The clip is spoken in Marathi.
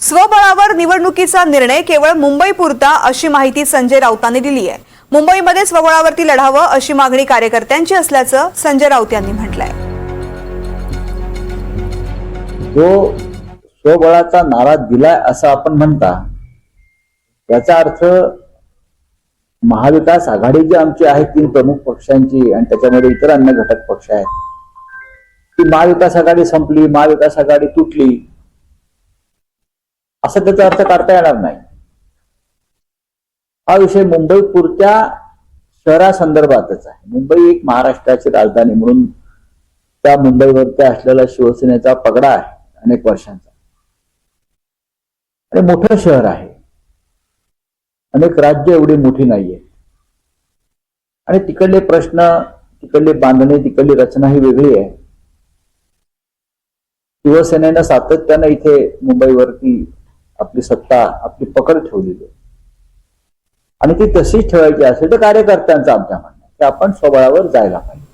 स्वबळावर निवडणुकीचा निर्णय केवळ मुंबई पुरता अशी माहिती संजय राऊतांनी दिली आहे. मुंबईमध्ये स्वबळावरती लढावं अशी मागणी कार्यकर्त्यांची असल्याचं संजय राऊत यांनी म्हटलंय. जो स्वबळाचा नारा दिलाय असं आपण म्हणता याचा अर्थ महाविकास आघाडी जी आमची आहे तीन प्रमुख पक्षांची आणि त्याच्यामध्ये इतर अन्य घटक पक्ष आहेत. ती महाविकास आघाडी संपली महाविकास आघाडी तुटली असं त्याचा अर्थ काढता येणार नाही. हा विषय मुंबई पुरत्या शहरासंदर्भातच आहे. मुंबई एक महाराष्ट्राची राजधानी म्हणून त्या मुंबईवरती असलेला शिवसेनेचा पगडा आहे अनेक वर्षांचा. आणि मोठं शहर आहे. अनेक राज्य एवढी मोठी नाहीये. आणि तिकडले प्रश्न तिकडली बांधणी तिकडली रचना ही वेगळी आहे. शिवसेनेनं सातत्यानं इथे मुंबईवरती आपली सत्ता आपली पकड ठेवलेली आहे आणि ती तशीच ठेवायची असेल तर कार्यकर्त्यांचं आमच्या म्हणणं की आपण स्वबळावर जायला पाहिजे.